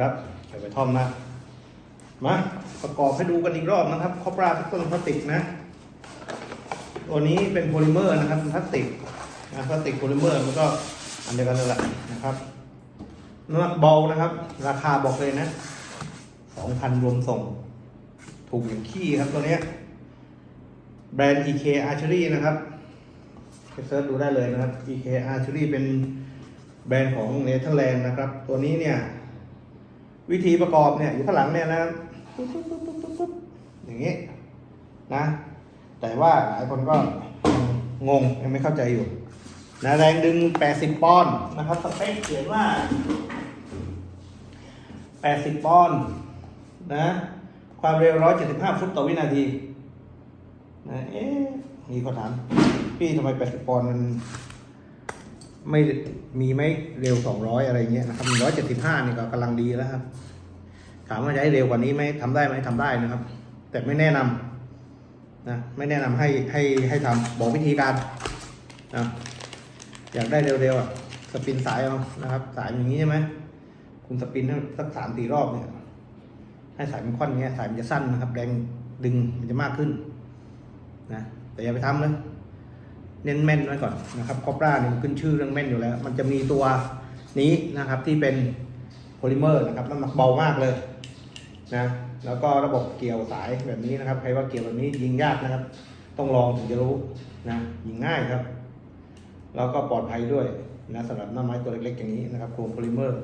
ครับใส่ไปท่อมนะมาประกอบให้ดูกันอีกรอบนะครับคอปราต้นพลาสติกนะตัวนี้เป็นโพลิเมอร์นะครับพลาสติกนะพลาสติกโพลิเมอร์มันก็อันเดียวกันนั่นแหละนะครับน้ำหนักเบานะครับ ราคาบอกเลยนะสองพันรวมส่ง ถูกอย่างขี้ครับตัวเนี้ยแบรนด์ EK Archery นะครับไปเซิร์ชดูได้เลยนะครับ EK Archery เป็นแบรนด์ของเนเธอร์แลนด์นะครับ ตัวนี้เนี่ย วิธีประกอบเนี่ยอยู่ข้างหลังเนี่ยนะปุ๊บอย่างนี้นะ แต่ว่าหลายคนก็งงยังไม่เข้าใจอยู่นะแรงดึง 80 ปอนด์นะครับสเปคเขียนว่า 80 ปอนด์นะ ความเร็ว 175 ฟุตต่อวินาทีนะเอ๊ะมีคนถามพี่ทำไม 80 ปอนด์มัน ไม่มีไม่เร็ว 200 อะไรเงี้ยนะครับ175นี่ก็กำลังดีแล้วครับ ถามว่าจะให้เร็วกว่านี้ไหมทำได้ไหมทำได้นะครับ แต่ไม่แนะนำนะไม่แนะนำให้ให้ให้ทำบอกวิธีการนะอยากได้เร็วๆอะสปินสายเอานะครับ สายอย่างนี้ใช่ไหมคุณสปินสักสามสี่รอบเนี่ย ให้สายมันค่อนอย่าเงี้ยสายมันจะสั้นนะครับ แรงดึงมันจะมากขึ้นนะแต่อย่าไปทำเลย เน้นแม่นไว้ก่อนนะครับคอปราเนี่ยมันขึ้นชื่อเรื่องแม่นอยู่แล้ว มันจะมีตัวนี้นะครับที่เป็นโพลิเมอร์นะครับน้ำหนักเบามากเลยนะแล้วก็ระบบเกี่ยวสายแบบนี้นะครับ ใครว่าเกี่ยวแบบนี้ยิงยากนะครับ ต้องลองถึงจะรู้นะยิงง่ายครับ แล้วก็ปลอดภัยด้วยนะสำหรับหน้าไม้ตัวเล็กๆอย่างนี้นะครับโครงโพลิเมอร์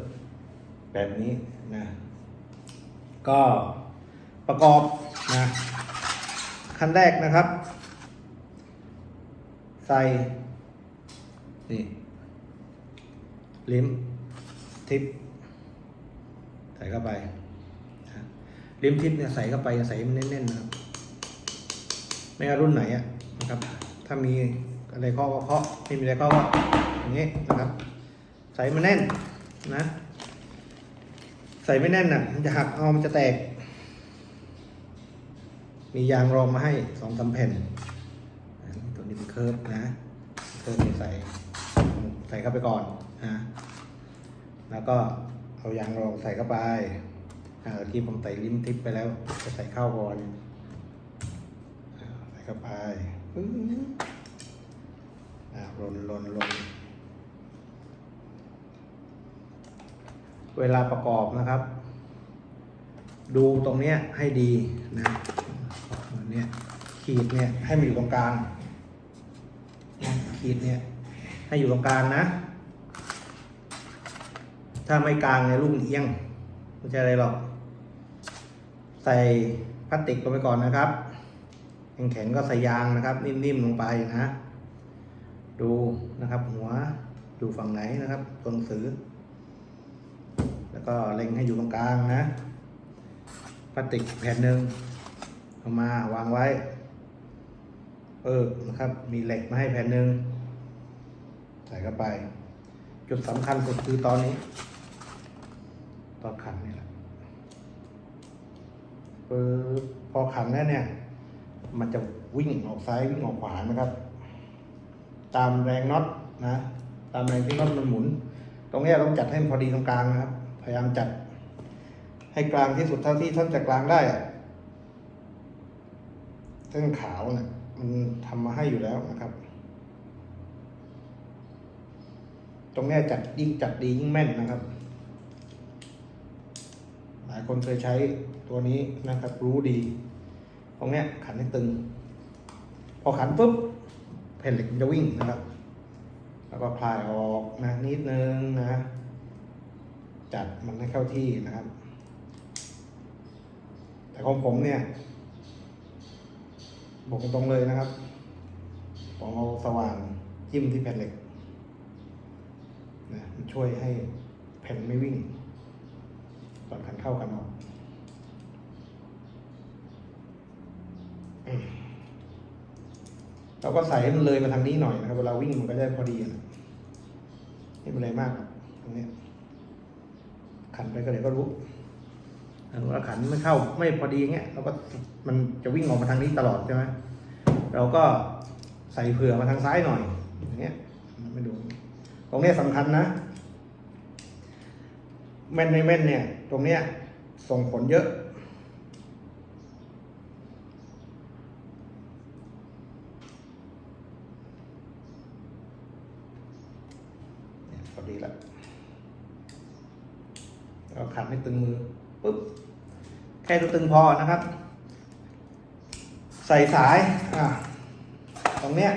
แบบนี้นะก็ประกอบนะขั้นแรกนะครับ ใส่นี่ลิ้มทิปใส่เข้าไปลิ้มทิปเนี่ยใส่เข้าไปใส่มันแน่นๆนะครับไม่ว่ารุ่นไหนอะนะครับ ถ้ามีอะไรข้อก็เคาะไม่มีอะไรข้อก็อย่างนี้นะครับ ใส่มันแน่นนะ ใส่ไม่แน่นน่ะมันจะหักเอามันจะแตก มียางรองมาให้สองสามแผ่น นนี้ตัวนี้เป็นเคิร์ฟนะเคิร์ฟนี่ใส่ใส่เข้าไปก่อนนะแล้วก็เอายางรองใส่เข้าไปเมื่อกี้ผมใส่ลิ้มทิปไปแล้วจะใส่เข้าก่อนใส่เข้าไปปึ๊บอ่าลนลนลนเวลาประกอบนะครับ ดูตรงเนี้ยให้ดีนะเนี่ยขีดเนี่ยให้มันอยู่ตรงกลาง ขีดเนี่ยให้อยู่ตรงกลางนะ ถ้าไม่กลางเนี่ยลูกเอียงไม่ใช่อะไรหรอก ใส่พลาสติกลงไปก่อนนะครับแข็งๆก็ใส่ยางนะครับ นิ่มๆลงไปนะ ดูนะครับ หัวดูฝั่งไหนนะครับตัวหนังสือ แล้วก็เล็งให้อยู่ตรงกลางนะพลาสติกแผ่นหนึ่งเอามาวางไว้ เออนะครับ มีเหล็กมาให้แผ่นหนึ่ง ใส่เข้าไป จุดสำคัญสุดคือตอนนี้ ตอนขันนี่แหละพอขันแล้วเนี่ย มันจะวิ่งออกซ้ายวิ่งออกขวานะครับ ตามแรงน็อตนะ ตามแรงที่น็อตมันหมุน ตรงนี้ต้องจัดให้มันพอดีตรงกลางนะครับ พยายามจัด ให้กลางที่สุดเท่าที่ท่านจะกลางได้เส้นขาวเนี่ยมันทำมาให้อยู่แล้วนะครับ ตรงนี้จัดยิ่งจัดดียิ่งแม่นนะครับ หลายคนเคยใช้ตัวนี้นะครับ รู้ดี ตรงเนี้ยขันให้ตึง พอขันปุ๊บแผ่นเหล็กมันจะวิ่งนะครับ แล้วก็คลายออกนะนิดนึงนะ จัดมันให้เข้าที่นะครับ แต่ของผมเนี่ยบอกตรงๆเลยนะครับผมเอาสว่านจิ้มที่แผ่นเหล็ก ช่วยให้แผ่นไม่วิ่งก่อนขันเข้ากันออกเราก็ใส่ให้มันเลยมาทางนี้หน่อยนะครับเวลาวิ่งมันก็จะพอดีนะไม่เป็นไรมากหรอกตรงนี้ขันไปก็เดี๋ยวก็รู้ถ้าเราขันไม่เข้าไม่พอดีเงี้ยเราก็มันจะวิ่งออกมาทางนี้ตลอดใช่ไหมเราก็ใส่เผื่อมาทางซ้ายหน่อยอย่างเงี้ยไม่ดูตรงนี้ยสำคัญนะ แม่นไม่แม่นเนี่ย ตรงเนี้ยส่งผลเยอะเนี่ยพอดีละเราขันให้ตึงมือปุ๊บ แค่ตัวตึงพอนะครับ ใส่สาย อ่า ตรงเนี้ย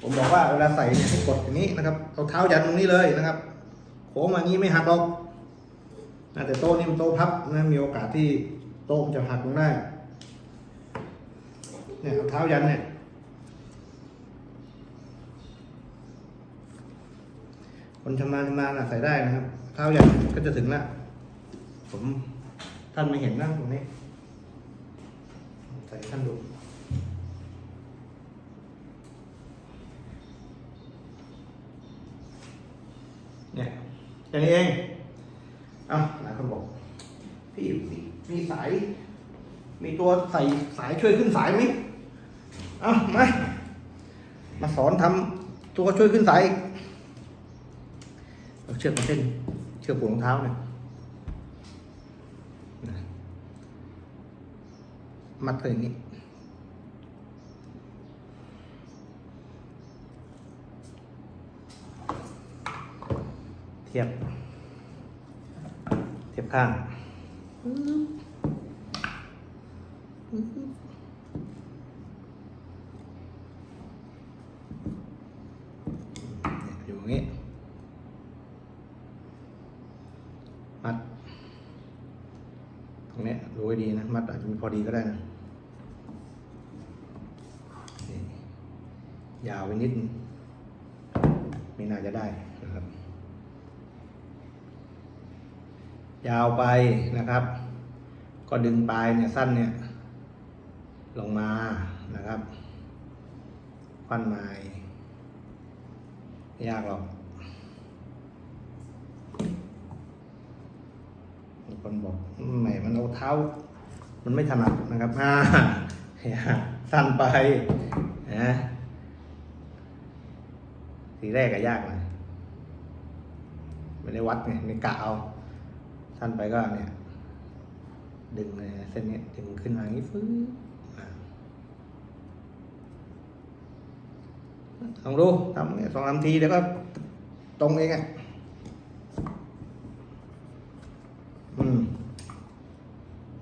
ผมบอกว่าเวลาใส่เนี่ยให้กดอย่างนี้นะครับ เอาเท้ายันตรงนี้เลยนะครับ โค้งมางี้ไม่หักหรอก นะแต่โต๊ะนี่มันโต๊ะพับนะมีโอกาสที่โต๊ะจะหักลงได้ เนี่ยเอาเท้ายันเนี่ยคนชำนาญชำนาญใส่ได้นะครับ เท้ายันก็จะถึงละผมท่านไม่เห็นนะตรงนี้ ใส่ท่านดูเนี่ยแค่นี้เอง อ้าหลายคนบอก พี่มีมีสาย มีตัวใส่สายช่วยขึ้นสายไหมอ้ามามาสอนทำตัวช่วยขึ้นสายเอาเชือกมาเส้น เชือกผูกรองเท้าเนี่ยมัดเลยนี้เทียบ เทียบข้างอยู่อย่างนี้ มัด ตรงนี้ดูให้ดีนะ มัดอาจจะมีพอดีก็ได้นะนี่ยาวไปนิด ไม่น่าจะได้นะครับ ยาวไปนะครับ ก็ดึงปลายเนี่ยสั้นเนี่ย ลงมานะครับควันไม้ไม่ยากหรอกบางคนบอกแหมมันเอาเท้า มันไม่ถนัดนะครับอ่าฮ่าสั้นไปนะทีแรกก็ยากหน่อยไม่ได้วัดไงไม่กะเอา สั้นไปก็เนี่ย ดึงเส้นเนี้ยดึงขึ้นมาอย่างนี้ฟื้นลองดูทำสองสามทีแล้วก็ตรงเองอะอืม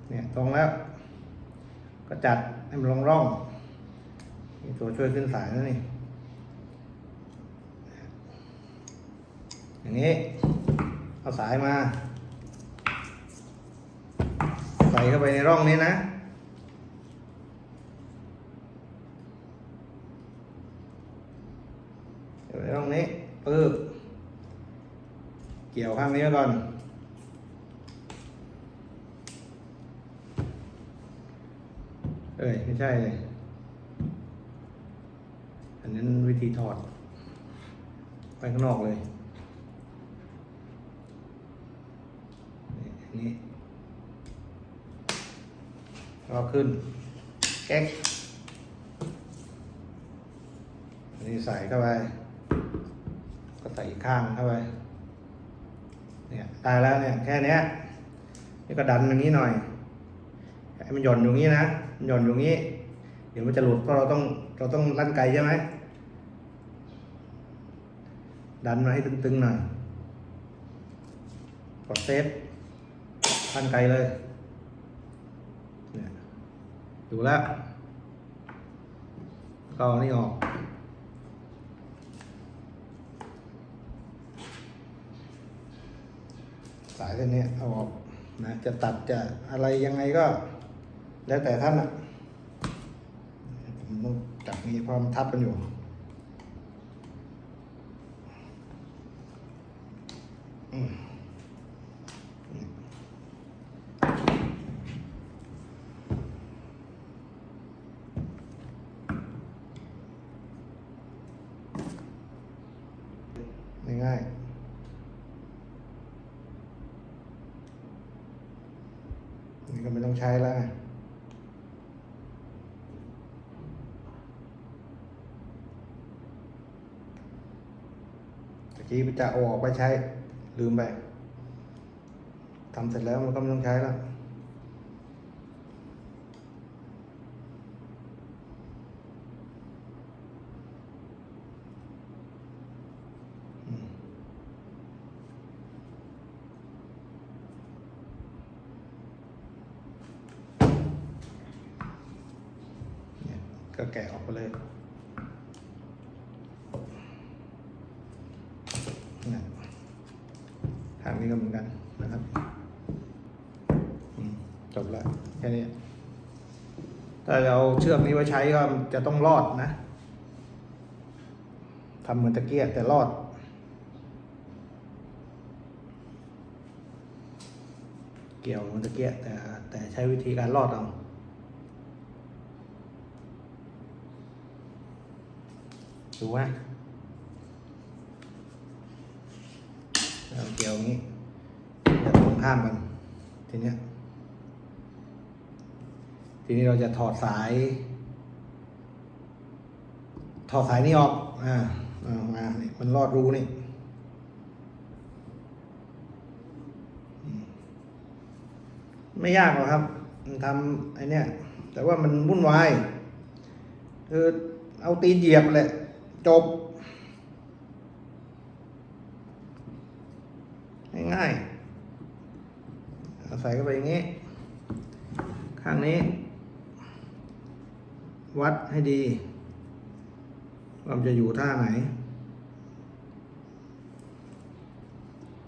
เนี่ยตรงแล้ว ก็จัดให้มันลงร่องมีตัวช่วยขึ้นสายแล้วนี่ อย่างนี้ เอาสายมา ใส่เข้าไปในร่องนี้นะในร่องนี้ปึ๊บเกี่ยวข้างนี้ก่อน เอ้ย ไม่ใช่เลย อันนั้นวิธีถอด ไปข้างนอกเลย นี่อันนี้ ก็ขึ้นแก๊กอันนี้ใส่เข้าไป ก็ใส่อีกข้างเข้าไป เนี่ยตายแล้วเนี่ยแค่นี้นี่ก็ดันอย่างนี้หน่อย ให้มันหย่อนอยู่งี้นะหย่อนอยู่งี้ เดี๋ยวมันจะหลุดเพราะเราต้องเราต้องลั่นไกลใช่ไหมดันมาให้ตึงๆหน่อย กดเซฟลั่นไกลเลย ดูแล้วก็เอานี่ออก สายเส้นนี้เอาออกนะจะตัดจะอะไรยังไงก็ แล้วแต่ท่านอะผมต้องจับนี้เพราะมันทับกันอยู่อืมง่ายๆนี่ก็ไม่ต้อง ใช้แล้วไงตะกี้จะอออกไปใช้ลืมไปทำเสร็จแล้วมันก็ไม่ต้องใช้แล้วอืมเนี่ยก็แกะออกไปเลยเนี่ยทางนี้ก็เหมือนกันนะครับอืม จบแล้วแค่นี้ถ้าเราเอาเชือกนี้ไว้ใช้ก็จะต้องรอดนะทำเหมือนตะเกียบแต่รอด เกี่ยวเหมือนตะเกียบแต่แต่ใช้วิธีการรอดเอาดูไหมเราเกี่ยวงี้จะตรงข้ามกันทีเนี้ย ทีนี้เราจะถอดสาย ถอดสายนี้ออก อ่าอ่ามานี่มันรอดรูนี่ไม่ยากหรอกครับทำไอ้เนี่ยแต่ว่ามันวุ่นวายคือเอาตีเหยียบแหละ จบ ง่ายๆใส่เข้าไปอย่างนี้ ข้างนี้ วัดให้ดีว่ามันจะอยู่ท่าไหน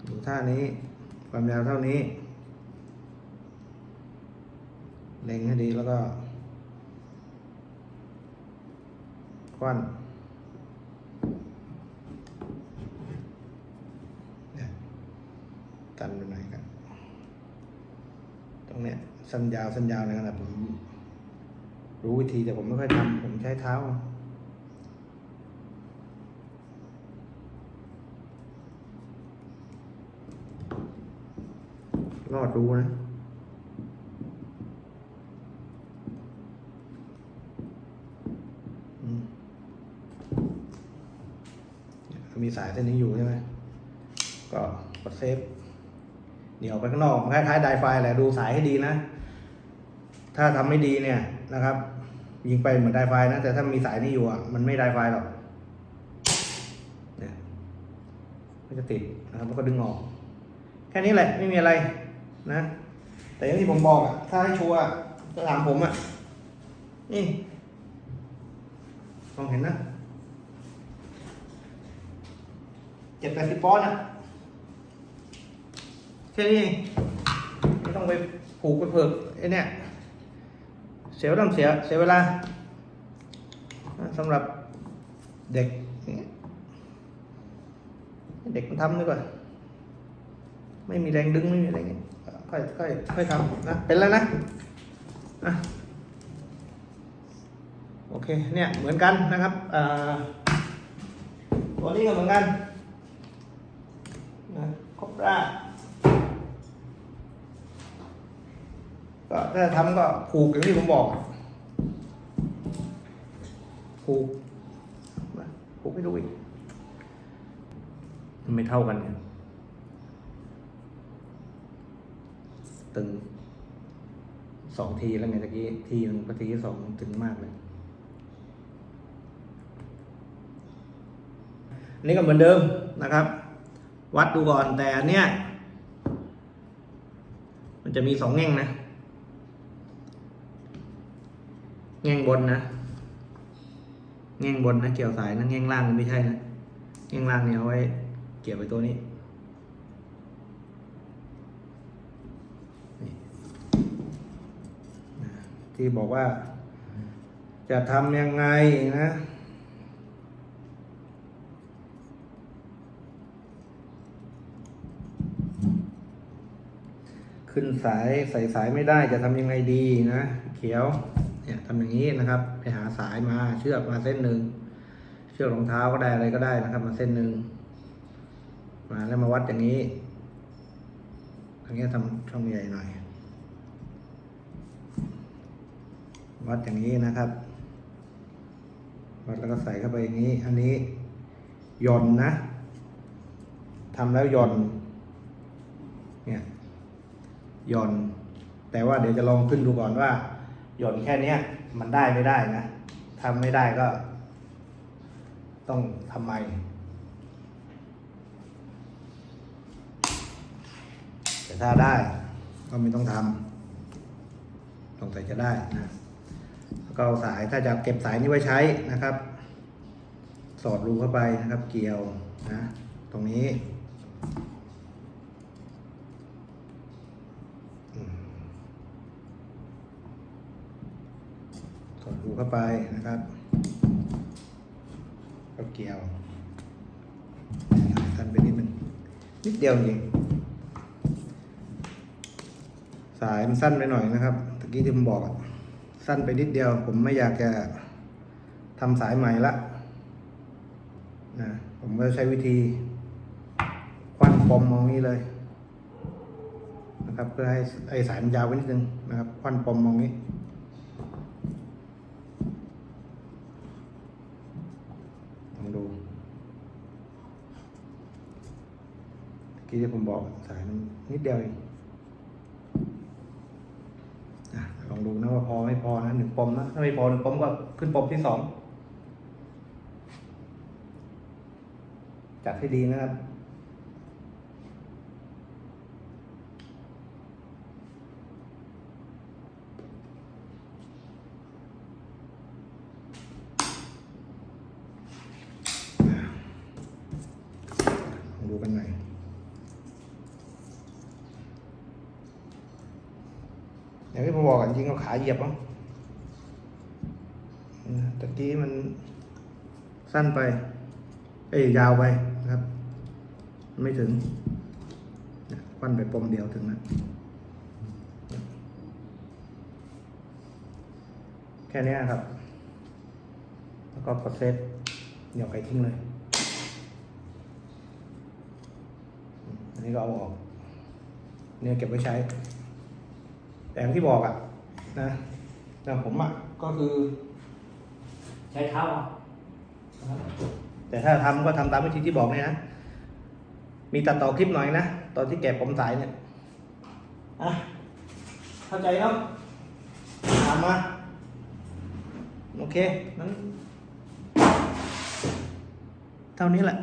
อยู่ท่านี้ ความยาวเท่านี้ เล็งให้ดีแล้วก็ควันเนี่ยกันไปไหนกัน ตรงเนี้ย สั้นยาวสั้นยาวในขณะผม รู้วิธีแต่ผมไม่ค่อยทำผมใช้เท้า รอดรู้นะมีสายเส้นนี้อยู่ใช่ไหม ก็กดเซฟเดี๋ยวไปข้างนอกคล้ายๆไดไฟแหละดูสายให้ดีนะ ถ้าทำไม่ดีเนี่ย นะครับ ยิงไปเหมือนไดไฟนะ แต่ถ้ามีสายนี้อยู่อะ มันไม่ไดไฟหรอกเนี่ยก็จะติดนะครับแล้วก็ดึงออก แค่นี้แหละไม่มีอะไรนะ แต่อย่างที่ผมบอกอะถ้าให้ชัวร์ก็ถามผมอะนี่มองเห็นนะเจ็ดแปดสิบปอนด์อะแค่นี้ไม่ต้องไปผูกไปเผือกไอ้เนี่ย เสียเวลาเสียเสียเวลาสำหรับเด็ก เด็กมันทำดีกว่า ไม่มีแรงดึงไม่มีอะไรเงี้ยค่อยค่อยค่อยทำนะเป็นแล้วนะอะโอเคเนี่ยเหมือนกันนะครับอ่าตัวนี้ก็เหมือนกันนะครบรา ก็ถ้าทำก็ผูกอย่างที่ผมบอกผูกมาผูกให้ดูอีกมันไม่เท่ากันเนี่ยตึงสองทีแล้วไงตะกี้ทีหนึงปฏิที่สองตึงมากเลยอันนี้ก็เหมือนเดิมนะครับ วัดดูก่อนแต่อันเนี้ยมันจะมีสองแง่งนะ แง่งบนนะ แง่งบนนะ เกี่ยวสายนะแง่งล่างไม่ใช่นะแง่งล่างเนี่ยเอาไว้ เกี่ยวไปตัวนี้ที่บอกว่า จะทำยังไงนะขึ้นสายใส่สายไม่ได้จะทำยังไงดีนะ เขียว ทำอย่างนี้นะครับ ไปหาสายมาเชือกมาเส้นหนึ่งเชือกรองเท้าก็ได้อะไรก็ได้นะครับ มาเส้นหนึ่งมาแล้วมาวัดอย่างนี้อย่างเงี้ยทำช่องใหญ่หน่อย วัดอย่างนี้นะครับ วัดแล้วก็ใส่เข้าไปอย่างนี้ อันนี้หย่อนนะทำแล้วหย่อน เนี่ยหย่อน แต่ว่าเดี๋ยวจะลองขึ้นดูก่อนว่า หย่อนแค่เนี้ย มันได้ไม่ได้นะทำไม่ได้ก็ ต้องทำไม แต่ถ้าได้ก็ไม่ต้องทำสงสัยจะได้นะแล้วก็เอาสายถ้าจะเก็บสายนี้ไว้ใช้นะครับ สอดรูเข้าไปนะครับ เกี่ยวนะ ตรงนี้อืม สอดรูเข้าไปนะครับก็เกี่ยวสั้นไปนิดนึงนิดเดียวจริงสายมันสั้นไปหน่อยนะครับตะกี้ที่ผมบอกสั้นไปนิดเดียว ผมไม่อยากจะทำสายใหม่ละนะผมก็ใช้วิธีควันปมมองนี้เลย นะครับ เพื่อให้ไอสายมันยาวไว้นิดนึงนะครับควันปมมองนี้ ลองดู ตะกี้ที่ผมบอกสายมันนิดเดียวเองอะลองดูนะว่าพอไม่พอนะหนึ่งปมนะถ้าไม่พอหนึ่งปมก็ขึ้นปมที่สองจัดให้ดีนะครับลองดูกันหน่อย อย่างที่ผมบอกกันจริงเอาขาเหยียบมั้งนะตะกี้มันสั้นไป เอ้ยยาวไปนะครับ ไม่ถึงควันไปปมเดียวถึงนะแค่นี้ครับ แล้วก็กดเซฟเดี๋ยวไปทิ้งเลย อันนี้ก็เอาออก เนี่ยเก็บไว้ใช้ แต่อย่างที่บอกอะนะแต่ผมอะก็คือ ใช้เท้าเอาแต่ถ้าทำก็ทำตามวิธีที่บอกเนี่ยนะ มีตัดต่อคลิปหน่อยนะ ตอนที่แกะผมสายเนี่ยอะเข้าใจแล้วตามมา โอเคนั้นเท่านี้แหละ